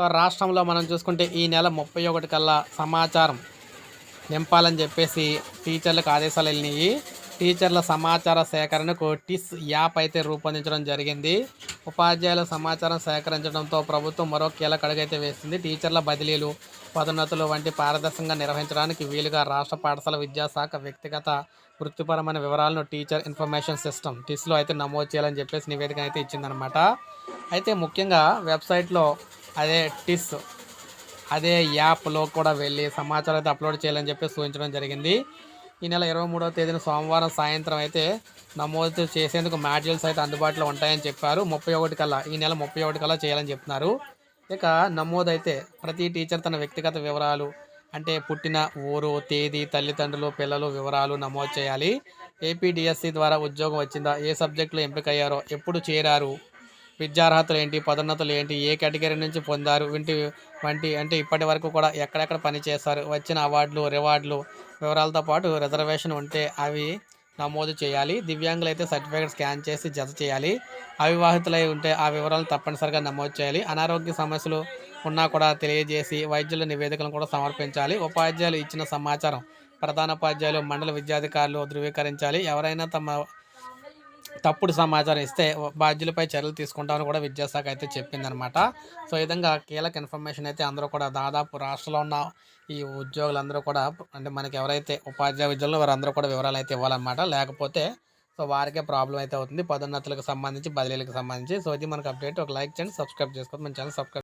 So రాష్ట్రంలో మనం చూసుకుంటే ఈ నెల ముప్పై ఒకటి కల్లా సమాచారం నింపాలని చెప్పేసి టీచర్లకు ఆదేశాలు వెళ్ళినాయి. టీచర్ల సమాచార సేకరణకు టిస్ యాప్ అయితే రూపొందించడం జరిగింది. ఉపాధ్యాయుల సమాచారం సేకరించడంతో ప్రభుత్వం మరో కీలక అడుగైతే వేసింది. టీచర్ల బదిలీలు పదోన్నతులు వంటి పారదర్శకంగా నిర్వహించడానికి వీలుగా రాష్ట్ర పాఠశాల విద్యాశాఖ వ్యక్తిగత వృత్తిపరమైన వివరాలను టీచర్ ఇన్ఫర్మేషన్ సిస్టమ్ టిస్లో అయితే నమోదు చేయాలని చెప్పేసి నివేదిక అయితే ఇచ్చిందనమాట అయితే ముఖ్యంగా వెబ్సైట్లో అదే టిస్. అదే యాప్లో కూడా వెళ్ళి సమాచారం అయితే అప్లోడ్ చేయాలని చెప్పి సూచించడం జరిగింది. ఈ నెల ఇరవై మూడవ తేదీన సోమవారం సాయంత్రం అయితే నమోదు చేసేందుకు మాడ్యూల్స్ అయితే అందుబాటులో ఉంటాయని చెప్పారు. ముప్పై ఒకటి కల్లా ఈ నెల ముప్పై ఒకటి కల్లా చేయాలని చెప్తున్నారు. ఇక నమోదు అయితే ప్రతి టీచర్ తన వ్యక్తిగత వివరాలు అంటే పుట్టిన ఊరు తేదీ తల్లిదండ్రులు పిల్లలు వివరాలు నమోదు చేయాలి. ఏపీడిఎస్సి ద్వారా ఉద్యోగం వచ్చిందా ఏ సబ్జెక్టులో ఎంపికయ్యారో ఎప్పుడు చేరారు విద్యార్హతలు ఏంటి పదోన్నతులు ఏంటి ఏ కేటగిరీ నుంచి పొందారు వంటి వంటి అంటే ఇప్పటి వరకు కూడా ఎక్కడెక్కడ పనిచేశారు వచ్చిన అవార్డులు రివార్డులు వివరాలతో పాటు రిజర్వేషన్ ఉంటే అవి నమోదు చేయాలి. దివ్యాంగులు అయితే సర్టిఫికేట్ స్కాన్ చేసి జత చేయాలి. అవివాహితులై ఉంటే ఆ వివరాలను తప్పనిసరిగా నమోదు చేయాలి. అనారోగ్య సమస్యలు ఉన్నా కూడా తెలియజేసి వైద్యుల నివేదికలను కూడా సమర్పించాలి. ఉపాధ్యాయులు ఇచ్చిన సమాచారం ప్రధాన ఉపాధ్యాయులు మండల విద్యాధికారులు ధృవీకరించాలి. ఎవరైనా తమ తప్పుడు సమాచారం ఇస్తే బాధ్యులపై చర్యలు తీసుకుంటామని కూడా విద్యాశాఖ అయితే చెప్పిందనమాట. సో ఈ విధంగా కీలక ఇన్ఫర్మేషన్ అయితే అందరూ కూడా దాదాపు రాష్ట్రంలో ఉన్న ఈ ఉద్యోగులందరూ కూడా అంటే మనకి ఎవరైతే ఉపాధ్యాయ విద్యలో వారందరూ కూడా వివరాలు అయితే ఇవ్వాలన్నమాట. లేకపోతే సో వారికే ప్రాబ్లం అయితే అవుతుంది. పదోన్నతులకు సంబంధించి బదిలీలకు సంబంధించి. సో ఇది మనకు అప్డేట్. ఒక లైక్ చేయండి సబ్స్క్రైబ్ చేసుకోండి మన ఛానల్ సబ్స్క్రైబ్